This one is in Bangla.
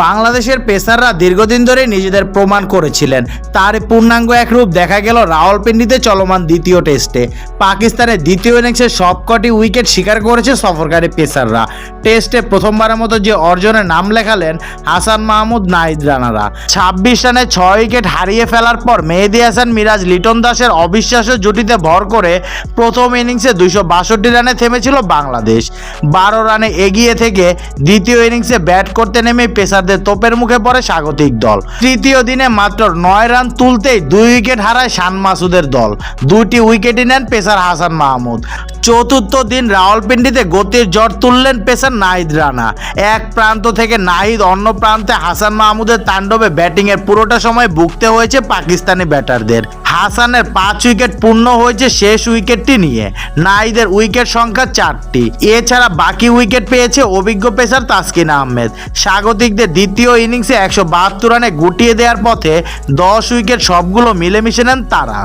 বাংলাদেশের পেসাররা দীর্ঘদিন ধরে নিজেদের প্রমাণ করেছিলেন। তার পূর্ণাঙ্গ এক রূপ দেখা গেল রাওয়ালপিন্ডিতে চলমান দ্বিতীয় টেস্টে। পাকিস্তানের দ্বিতীয় ইনিংসে সবকটি উইকেট শিকার করেছে সফরকারী পেসাররা। টেস্টে প্রথমবারের মতো যে অর্জনে নাম লেখালেন হাসান মাহমুদ নাহিদ রানারা। ছাব্বিশ রানে ছয় উইকেট হারিয়ে ফেলার পর মেহেদি হাসান, মিরাজ, লিটন দাসের অবিশ্বাস্য জুটিতে ভর করে প্রথম ইনিংসে দুইশো বাষট্টি রানে থেমেছিল বাংলাদেশ। বারো রানে এগিয়ে থেকে দ্বিতীয় ইনিংসে ব্যাট করতে নেমে পেসারদের তোপের মুখে পড়ে স্বাগতিক দল। তৃতীয় দিনে মাত্র নয় রান তুলতেই দুই উইকেট হারায় শান মাসুদের দল। দুটি উইকেটই নেন পেসার হাসান মাহমুদ। চতুর্থ দিন রাওয়ালপিন্ডিতে গতির জ্বর তুললেন পেসার নাহিদ রানা। এক প্রান্ত থেকে নাহিদ অন্য প্রান্তে হাসান মাহমুদের তাণ্ডবে ব্যাটিংয়ের পুরোটা সময় ভুগতে হয়েছে পাকিস্তানি ব্যাটারদের। হাসানের পাঁচ উইকেট পূর্ণ হয়েছে শেষ উইকেটটি নিয়ে। নাহিদের উইকেট সংখ্যা চারটি। এছাড়া বাকি উইকেট পেয়েছে অভিজ্ঞ পেসার তাসকিন আহমেদ। স্বাগতিকদের দ্বিতীয় ইনিংসে একশো বাহাত্তর রানে গুটিয়ে দেওয়ার পথে দশ উইকেট সবগুলো মিলেমিশে নেন তারা।